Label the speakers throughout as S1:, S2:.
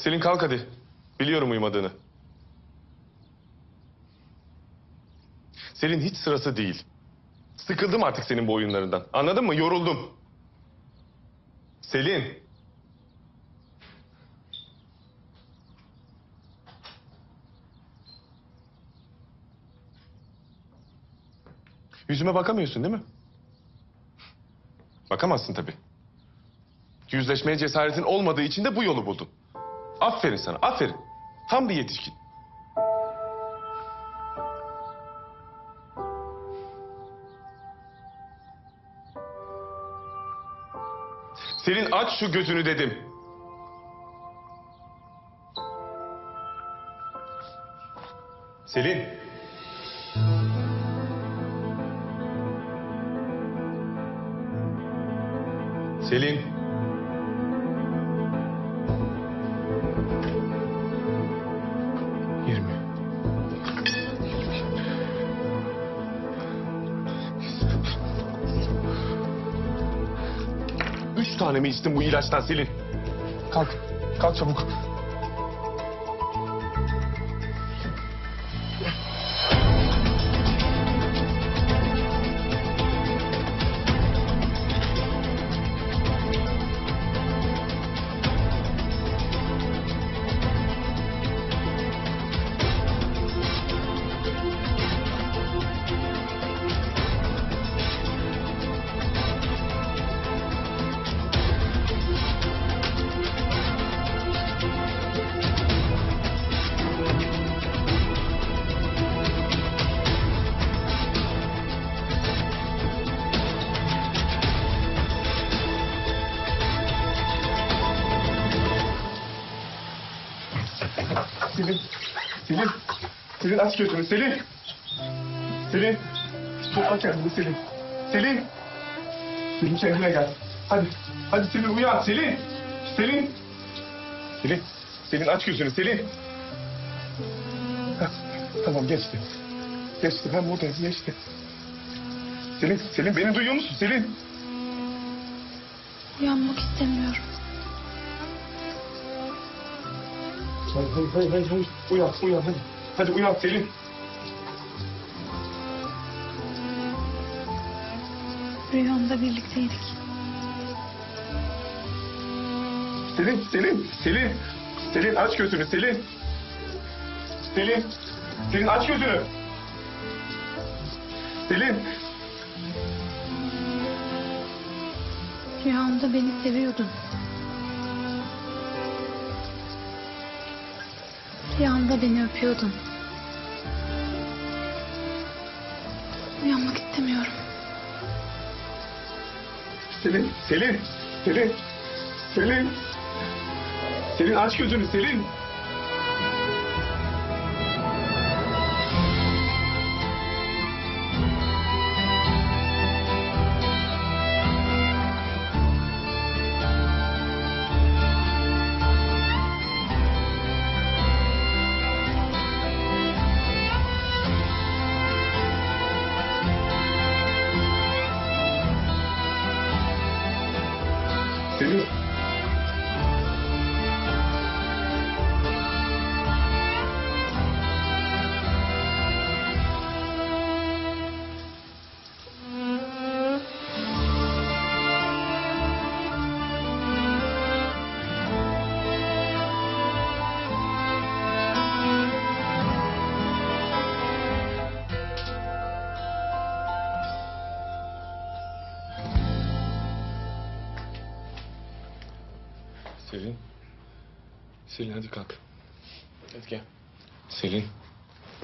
S1: Selin kalk hadi. Biliyorum uyumadığını. Selin hiç sırası değil. Sıkıldım artık senin bu oyunlarından. Anladın mı? Yoruldum. Selin. Yüzüme bakamıyorsun değil mi? Bakamazsın tabii. Yüzleşmeye cesaretin olmadığı için de bu yolu buldun. Aferin sana, aferin. Tam bir yetişkin. Selin aç şu gözünü dedim. Selin. Selin. Üç tane mi içtin bu ilaçtan Selin? Kalk. Kalk çabuk. Aç gözünü Selin. Selin. Topla kendini Selin. Selin. Selin kendine gel. Hadi. Hadi Selin uyan Selin. Selin. Selin. Selin aç gözünü Selin. Heh, Tamam geçti. Geçti ben buradayım geçti. Selin, Selin beni duyuyor musun Selin?
S2: Uyanmak istemiyorum.
S1: Hayır, hayır, hayır, hayır. Uyan, uyan hadi. Hadi uyan Selin.
S2: Rüyamda birlikteydik.
S1: Selin, Selin, Selin. Selin aç gözünü Selin. Selin. Selin aç gözünü. Selin.
S2: Rüyamda beni seviyordun. Rüyamda beni öpüyordun. Uyanmak istemiyorum.
S1: Selin, Selin, Selin. Selin. Selin aç gözünü Selin. Selin hadi kalk. Hadi gel. Selin.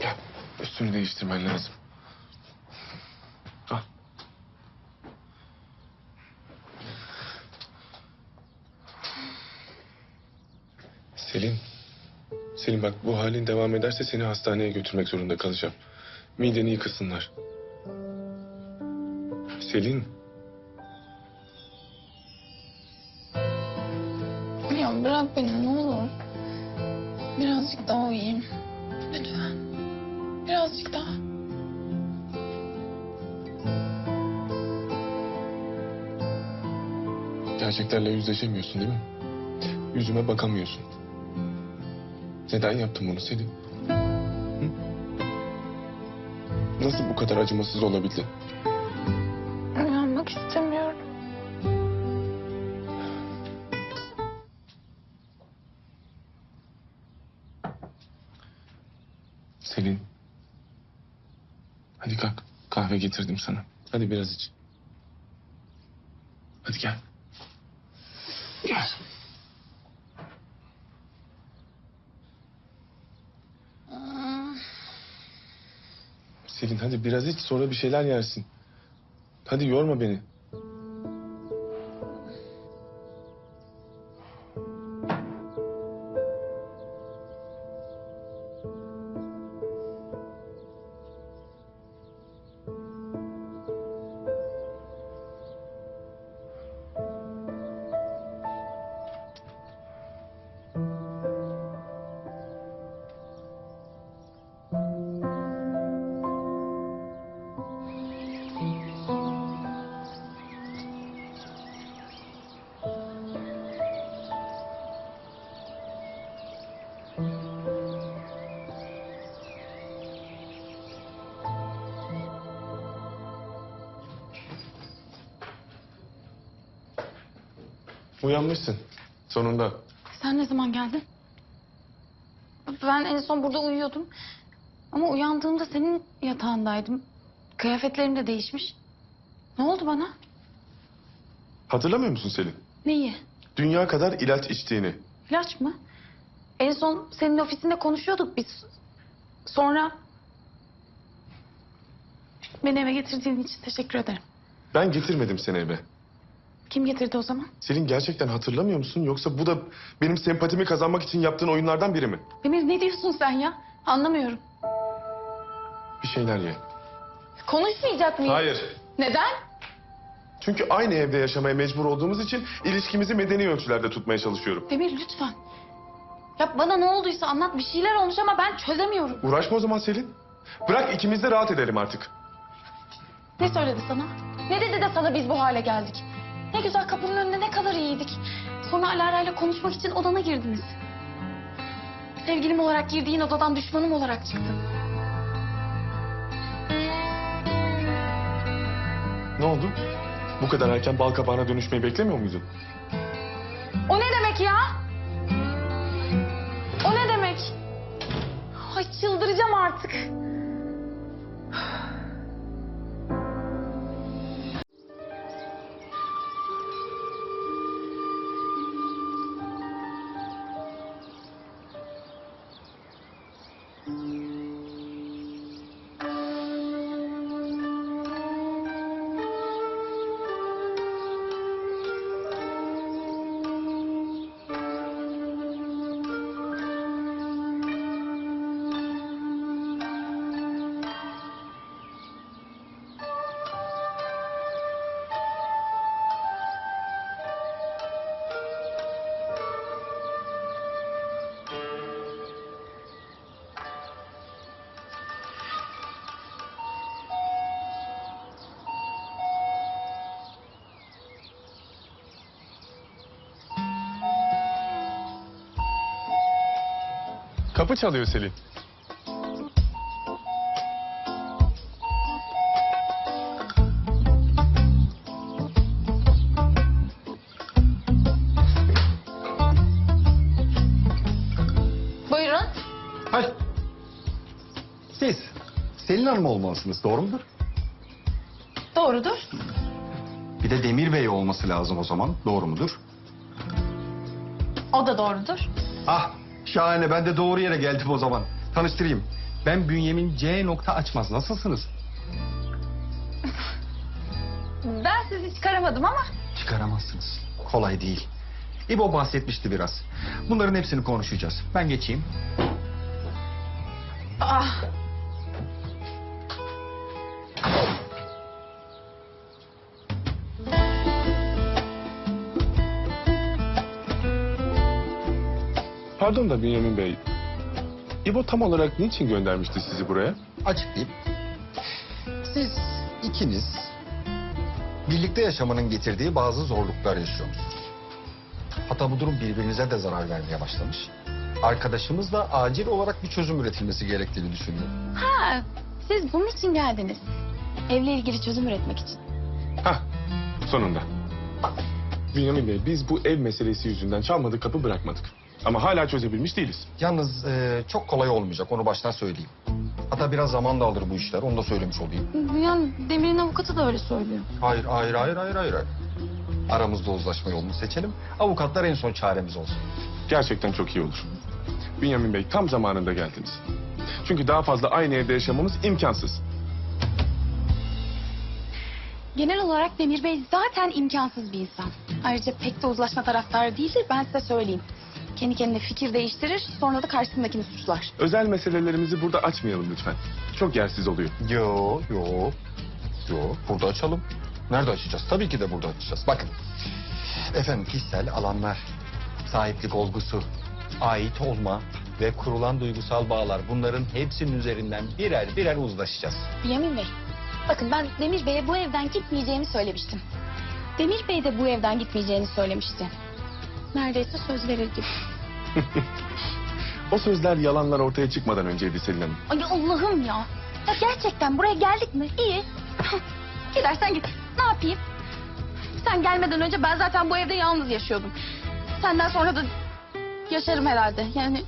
S1: Gel. Üstünü değiştirmen lazım. Al. Selin. Selin bak bu halin devam ederse seni hastaneye götürmek zorunda kalacağım. Mideni yıkasınlar. Selin. Gerçeklerle yüzleşemiyorsun değil mi? Yüzüme bakamıyorsun. Neden yaptın bunu Selin? Hı? Nasıl bu kadar acımasız olabildin?
S2: Uyanmak istemiyorum.
S1: Selin. Hadi kalk. Kahve getirdim sana. Hadi biraz iç. Hadi gel. Gel. Selin hadi biraz iç sonra bir şeyler yersin. Hadi yorma beni. Uyanmışsın. Sonunda.
S2: Sen ne zaman geldin? Ben en son burada uyuyordum. Ama uyandığımda senin yatağındaydım. Kıyafetlerim de değişmiş. Ne oldu bana?
S1: Hatırlamıyor musun Selin?
S2: Neyi?
S1: Dünya kadar ilaç içtiğini.
S2: İlaç mı? En son senin ofisinde konuşuyorduk biz. Sonra... Beni eve getirdiğin için teşekkür ederim.
S1: Ben getirmedim seni eve.
S2: Kim getirdi o zaman?
S1: Selin gerçekten hatırlamıyor musun? Yoksa bu da benim sempatimi kazanmak için yaptığın oyunlardan biri mi?
S2: Demir ne diyorsun sen ya? Anlamıyorum.
S1: Bir şeyler ye.
S2: Konuşmayacak mıyız?
S1: Hayır.
S2: Neden?
S1: Çünkü aynı evde yaşamaya mecbur olduğumuz için ilişkimizi medeni ölçülerde tutmaya çalışıyorum.
S2: Demir lütfen. Ya bana ne olduysa anlat bir şeyler olmuş ama ben çözemiyorum.
S1: Uğraşma o zaman Selin. Bırak ikimiz de rahat edelim artık.
S2: Ne söyledi sana? Ne dedi de sana biz bu hale geldik? Ne güzel kapının önünde ne kadar iyiydik. Sonra Alara ile konuşmak için odana girdiniz. Sevgilim olarak girdiğin odadan düşmanım olarak çıktın.
S1: Ne oldu? Bu kadar erken bal kabağına dönüşmeyi beklemiyor muydun?
S2: O ne demek ya? O ne demek? Ay çıldıracağım artık.
S1: Kapı çalıyor Selin.
S2: Buyurun.
S3: Hay. Siz Selin Hanım olmalısınız, doğru mudur?
S2: Doğrudur.
S3: Bir de Demir Bey olması lazım o zaman, doğru mudur?
S2: O da doğrudur.
S3: Ah, şahane. Ben de doğru yere geldim o zaman. Tanıştırayım. Ben Bünyamin C. nokta açmaz. Nasılsınız?
S2: Ben sizi çıkaramadım ama
S3: Çıkaramazsınız. Kolay değil. İbo bahsetmişti biraz. Bunların hepsini konuşacağız. Ben geçeyim.
S2: Ah.
S1: Pardon da Bünyamin Bey. İbo tam olarak niçin göndermişti sizi buraya?
S3: Açıklayayım. Siz ikiniz birlikte yaşamanın getirdiği bazı zorluklar yaşıyorsunuz. Hatta bu durum birbirinize de zarar vermeye başlamış. arkadaşımızla acil olarak bir çözüm üretilmesi gerektiğini düşünüyor.
S2: Ha, siz bunun için geldiniz. Evle ilgili çözüm üretmek için.
S1: Hah, sonunda. Bünyamin Bey, biz bu ev meselesi yüzünden çalmadık kapı bırakmadık. Ama hala çözebilmiş değiliz.
S3: Yalnız e, çok kolay olmayacak onu baştan söyleyeyim. Hatta biraz zaman da alır bu işler onu da söylemiş olayım.
S2: Yani Demir'in avukatı da öyle söylüyor.
S3: Hayır hayır hayır hayır hayır. Aramızda uzlaşma yolunu seçelim. Avukatlar en son çaremiz olsun.
S1: Gerçekten çok iyi olur. Bünyamin Bey, tam zamanında geldiniz. Çünkü daha fazla aynı evde yaşamamız imkansız.
S2: Genel olarak Demir Bey zaten imkansız bir insan. Ayrıca pek de uzlaşma taraftarı değildir ben size söyleyeyim. Kendi kendine fikir değiştirir sonra da karşısındakini suçlar.
S1: Özel meselelerimizi burada açmayalım lütfen. Çok yersiz oluyor.
S3: Yo yo yo burada açalım. Nerede açacağız? Tabii ki de burada açacağız. Bakın efendim kişisel alanlar, sahiplik olgusu, ait olma ve kurulan duygusal bağlar bunların hepsinin üzerinden birer birer uzlaşacağız.
S2: Yamin Bey, bakın ben Demir Bey'e bu evden gitmeyeceğimi söylemiştim. Demir Bey de bu evden gitmeyeceğini söylemişti. Neredeyse söz verir gibi.
S1: O sözler yalanlar ortaya çıkmadan önceydi Selin Hanım.
S2: Ay Allah'ım ya. Ya gerçekten buraya geldik mi? İyi. Gidersen git. Ne yapayım? Sen gelmeden önce ben zaten bu evde yalnız yaşıyordum. Senden sonra da yaşarım herhalde. Yani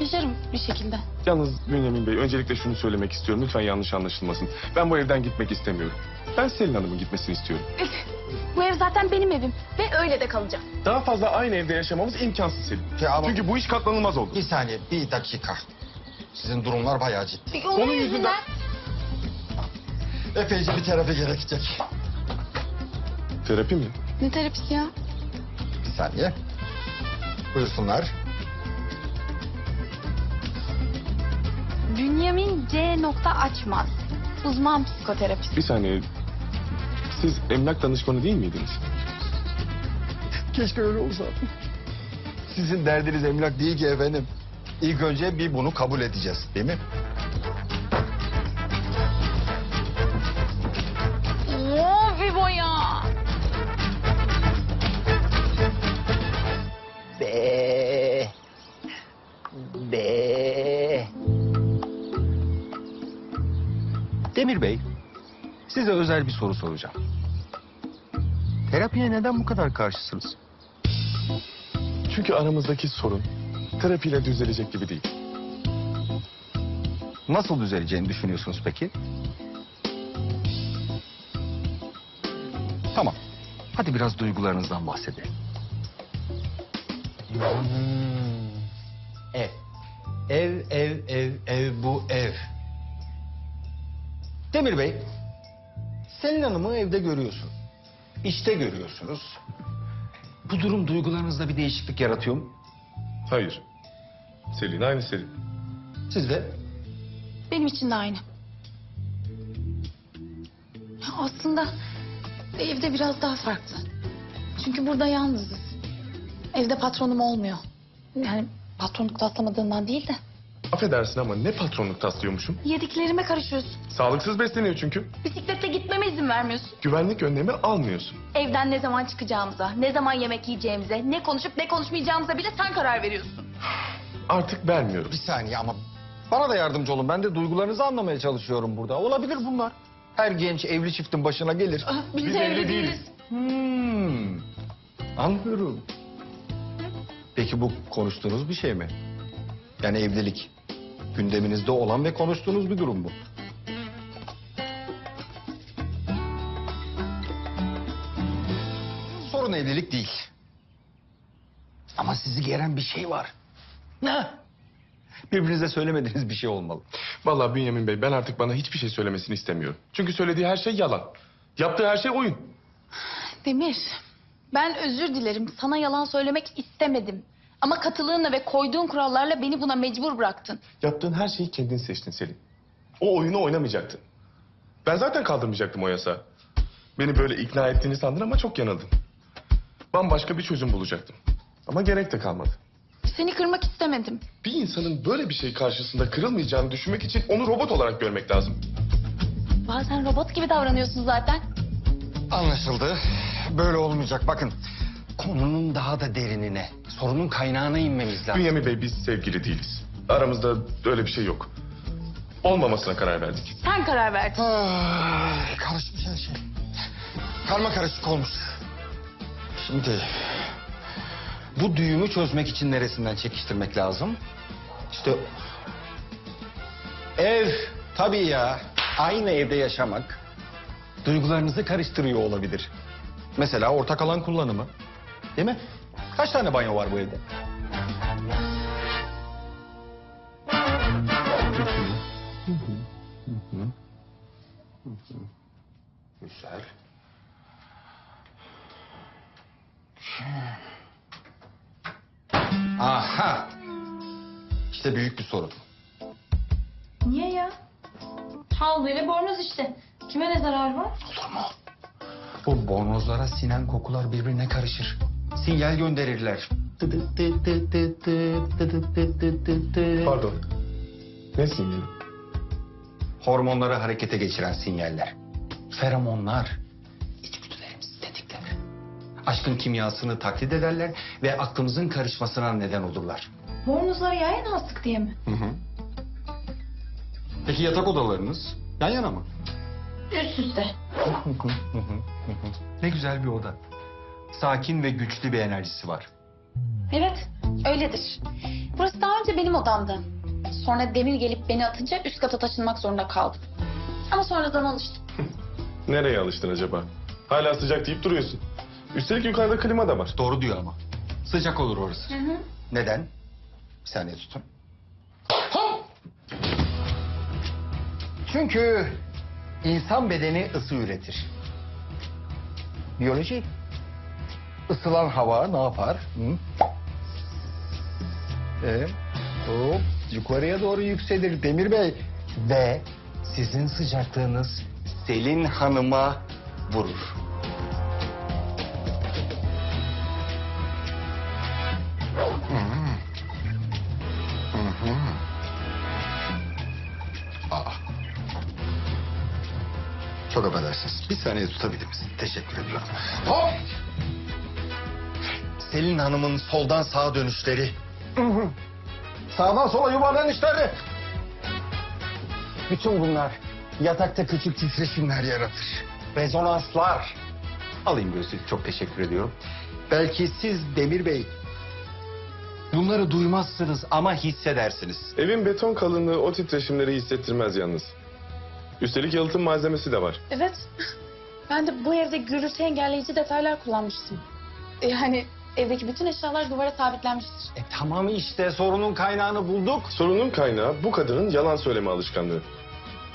S2: yaşarım bir şekilde.
S1: Yalnız Bünyamin Bey, öncelikle şunu söylemek istiyorum. Lütfen yanlış anlaşılmasın. Ben bu evden gitmek istemiyorum. Ben Selin Hanım'ın gitmesini istiyorum.
S2: Bu ev zaten benim evim ve öyle de kalacak.
S1: Daha fazla aynı evde yaşamamız imkansız Selin.
S3: Ya ama-
S1: Çünkü bu iş katlanılmaz oldu.
S3: Bir saniye bir dakika. Sizin durumlar bayağı ciddi.
S2: Onun,
S1: yüzünden-
S3: Epeyce bir terapi gerekecek.
S1: Terapi mi?
S2: Ne terapisi ya?
S3: Bir saniye. Buyursunlar.
S2: Bünyamin C. nokta açmaz. Uzman psikoterapist.
S1: Bir saniye. Siz emlak danışmanı değil miydiniz?
S3: Keşke öyle olsa. Sizin derdiniz emlak değil ki efendim. İlk önce bir bunu kabul edeceğiz değil mi?
S2: Oo Vivo ya.
S3: Be. Demir Bey, size özel bir soru soracağım. Terapiye neden bu kadar karşısınız?
S1: Çünkü aramızdaki sorun terapiyle düzelecek gibi değil.
S3: Nasıl düzeleceğini düşünüyorsunuz peki? Tamam. Hadi biraz duygularınızdan bahsedelim. Demir Bey, Selin Hanım'ı evde görüyorsun. İşte görüyorsunuz. Bu durum duygularınızda bir değişiklik yaratıyor mu?
S1: Hayır. Selin aynı Selin.
S3: Siz de
S2: Benim için de aynı. Aslında evde biraz daha farklı. Çünkü burada yalnızız. Evde patronum olmuyor. Yani patronluk taslamadığından değil de.
S1: Affedersin ama ne patronluk taslıyormuşum?
S2: Yediklerime karışıyorsun.
S1: Sağlıksız besleniyor çünkü.
S2: Bisikletle gitmeme izin vermiyorsun.
S1: Güvenlik önlemi almıyorsun.
S2: Evden ne zaman çıkacağımıza, ne zaman yemek yiyeceğimize, ne konuşup ne konuşmayacağımıza bile sen karar veriyorsun.
S1: Artık vermiyorum.
S3: Bir saniye ama bana da yardımcı olun. Ben de duygularınızı anlamaya çalışıyorum burada. Olabilir bunlar. Her genç evli çiftin başına gelir.
S2: Biz,
S1: Biz
S2: evli
S1: evli
S2: değiliz.
S1: değiliz.
S3: Hmm, anlıyorum. Peki bu konuştuğunuz bir şey mi? Yani evlilik. Gündeminizde olan ve konuştuğunuz bir durum bu. Sorun evlilik değil. Ama sizi geren bir şey var. Ne? Birbirinize söylemediğiniz bir şey olmalı.
S1: Vallahi Bünyamin Bey ben artık bana hiçbir şey söylemesini istemiyorum. Çünkü söylediği her şey yalan. Yaptığı her şey oyun.
S2: Demir, ben özür dilerim. Sana yalan söylemek istemedim. Ama katılığınla ve koyduğun kurallarla beni buna mecbur bıraktın.
S1: Yaptığın her şeyi kendin seçtin Selin. O oyunu oynamayacaktın. Ben zaten kaldırmayacaktım o yasağı. Beni böyle ikna ettiğini sandın ama çok yanıldın. Bambaşka bir çözüm bulacaktım. Ama gerek de kalmadı.
S2: Seni kırmak istemedim.
S1: Bir insanın böyle bir şey karşısında kırılmayacağını düşünmek için onu robot olarak görmek lazım.
S2: Bazen robot gibi davranıyorsun zaten.
S3: Anlaşıldı. Böyle olmayacak. Bakın konunun daha da derinine, sorunun kaynağına inmemiz lazım.
S1: Bünyamin Bey biz sevgili değiliz. Aramızda öyle bir şey yok. Olmamasına karar verdik.
S2: Sen karar verdin.
S3: Ay, karışmış her şey. Karma karışık olmuş. Şimdi bu düğümü çözmek için neresinden çekiştirmek lazım? İşte ev tabii ya. Aynı evde yaşamak duygularınızı karıştırıyor olabilir. Mesela ortak alan kullanımı. Değil mi? Kaç tane banyo var bu evde? Sinyal gönderirler.
S1: Pardon. Ne sinyali?
S3: Hormonları harekete geçiren sinyaller. Feromonlar. İçgüdülerimizi tetikler. Aşkın kimyasını taklit ederler ve aklımızın karışmasına neden olurlar.
S2: Bornozlar yan yana astık diye mi?
S3: Hı hı. Peki yatak odalarınız yan yana mı?
S2: Üst üste.
S3: ne güzel bir oda. Sakin ve güçlü bir enerjisi var.
S2: Evet, öyledir. Burası daha önce benim odamdı. Sonra Demir gelip beni atınca üst kata taşınmak zorunda kaldım. Ama sonradan alıştım.
S1: Nereye alıştın acaba? Hala sıcak deyip duruyorsun. Üstelik yukarıda klima da var.
S3: Doğru diyor ama. Sıcak olur orası.
S2: Hı hı.
S3: Neden? Bir saniye tutun. Çünkü insan bedeni ısı üretir. Biyoloji. Isılan hava ne yapar? Hı? E, hop, yukarıya doğru yükselir Demir Bey. Ve sizin sıcaklığınız Selin Hanım'a vurur. Çok affedersiniz. Bir saniye tutabilir misin? Teşekkür ediyorum. Hop! Selin Hanım'ın soldan sağa dönüşleri. Sağdan sola yuvarlanışları. Bütün bunlar yatakta küçük titreşimler yaratır. Rezonanslar. Alayım gözlüğü. Çok teşekkür ediyorum. Belki siz Demir Bey bunları duymazsınız ama hissedersiniz.
S1: Evin beton kalınlığı o titreşimleri hissettirmez yalnız. Üstelik yalıtım malzemesi de var.
S2: Evet. Ben de bu evde gürültü engelleyici detaylar kullanmıştım. Yani evdeki bütün eşyalar duvara sabitlenmiştir.
S3: E tamam işte sorunun kaynağını bulduk.
S1: Sorunun kaynağı bu kadının yalan söyleme alışkanlığı.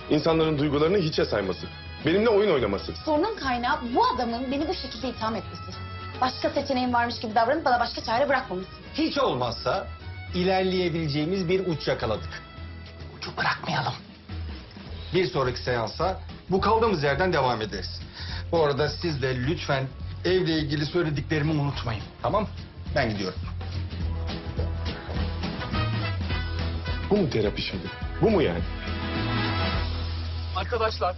S1: İnsanların duygularını hiçe sayması. Benimle oyun oynaması.
S2: Sorunun kaynağı bu adamın beni bu şekilde itham etmesi. Başka seçeneğim varmış gibi davranıp bana başka çare bırakmaması.
S3: Hiç olmazsa ilerleyebileceğimiz bir uç yakaladık. Ucu bırakmayalım. Bir sonraki seansa bu kaldığımız yerden devam ederiz. Bu arada siz de lütfen evle ilgili söylediklerimi unutmayın. Tamam? Ben gidiyorum.
S1: Bu mu terapi şimdi? Bu mu yani?
S4: Arkadaşlar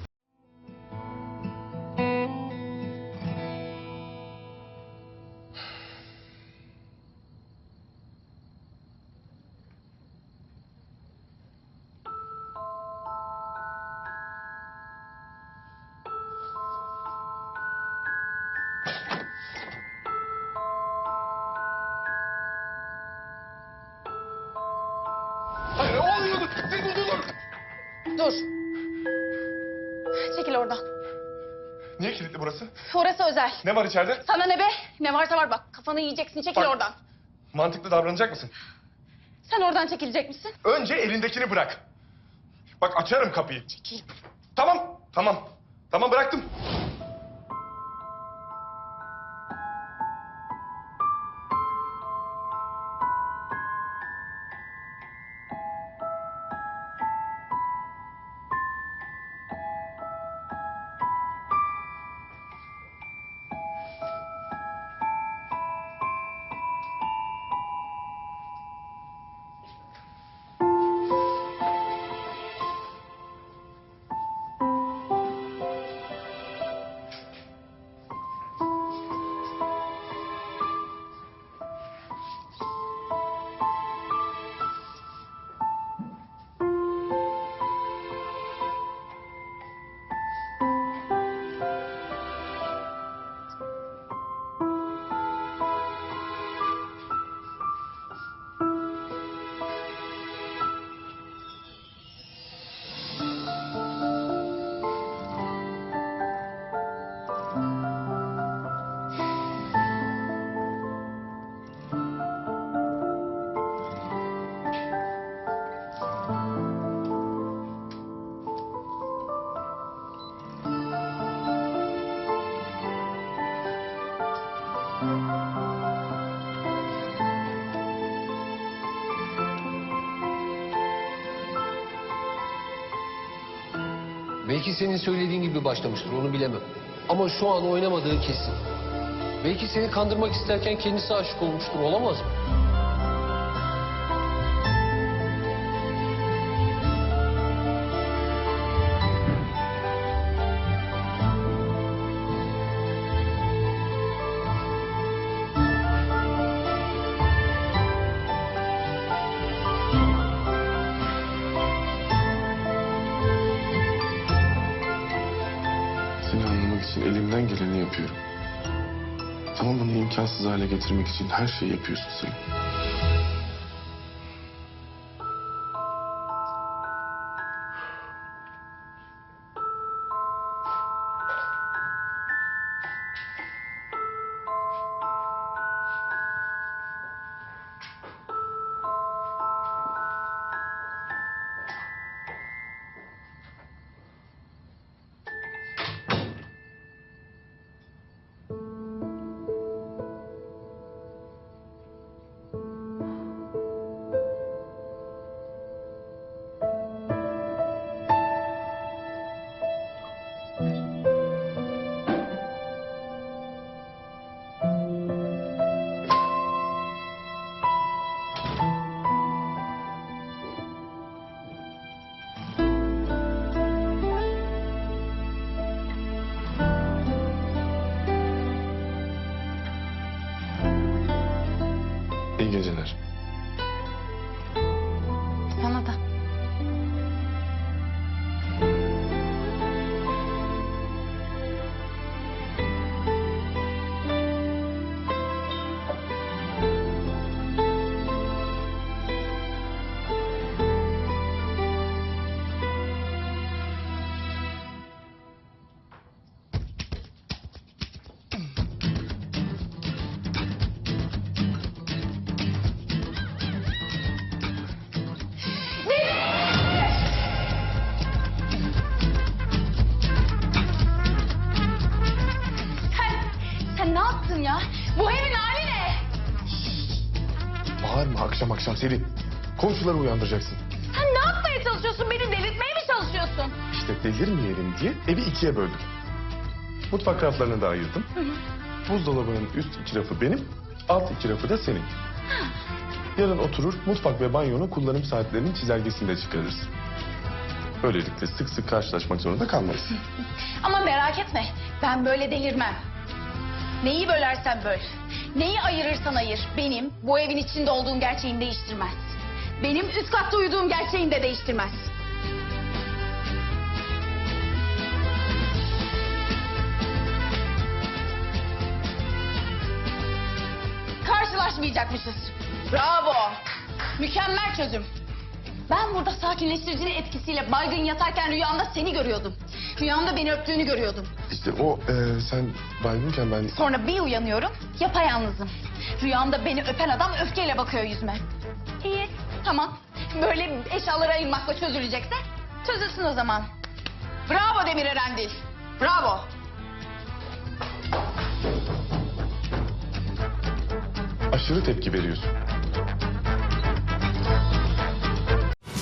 S2: özel.
S1: Ne var içeride?
S2: Sana ne be? Ne varsa var bak. Kafanı yiyeceksin. Çekil
S1: Bak.
S2: oradan.
S1: Mantıklı davranacak mısın?
S2: Sen oradan çekilecek misin?
S1: Önce elindekini bırak. Bak açarım kapıyı.
S2: Çekil.
S1: Tamam, tamam. Tamam bıraktım.
S4: Belki senin söylediğin gibi başlamıştır onu bilemem. Ama şu an oynamadığı kesin. Belki seni kandırmak isterken kendisi aşık olmuştur olamaz mı?
S1: Getirmek için her şeyi yapıyorsun Selin.
S2: Yaptın ya? Bu evin hali ne?
S1: Bağırma akşam akşam Selin. Komşuları uyandıracaksın.
S2: Sen ne yapmaya çalışıyorsun? Beni delirtmeye mi çalışıyorsun?
S1: İşte delirmeyelim diye evi ikiye böldüm. Mutfak raflarını da ayırdım. Buzdolabının üst iki rafı benim, alt iki rafı da senin. Yarın oturur mutfak ve banyonun kullanım saatlerinin çizelgesini de çıkarırız. Böylelikle sık sık karşılaşmak zorunda kalmayız.
S2: Ama merak etme. Ben böyle delirmem. Neyi bölersen böl. Neyi ayırırsan ayır. Benim bu evin içinde olduğum gerçeğini değiştirmez. Benim üst katta uyuduğum gerçeğini de değiştirmez. Karşılaşmayacakmışız. Bravo. Mükemmel çözüm. Ben burada sakinleştiricinin etkisiyle baygın yatarken rüyamda seni görüyordum. Rüyamda beni öptüğünü görüyordum.
S1: İşte o e, sen baygınken ben...
S2: Sonra bir uyanıyorum, yapayalnızım. Rüyamda beni öpen adam öfkeyle bakıyor yüzüme. İyi, tamam. Böyle eşyaları ayırmakla çözülecekse çözülsün o zaman. Bravo Demir Erendil. Bravo.
S1: Aşırı tepki veriyorsun.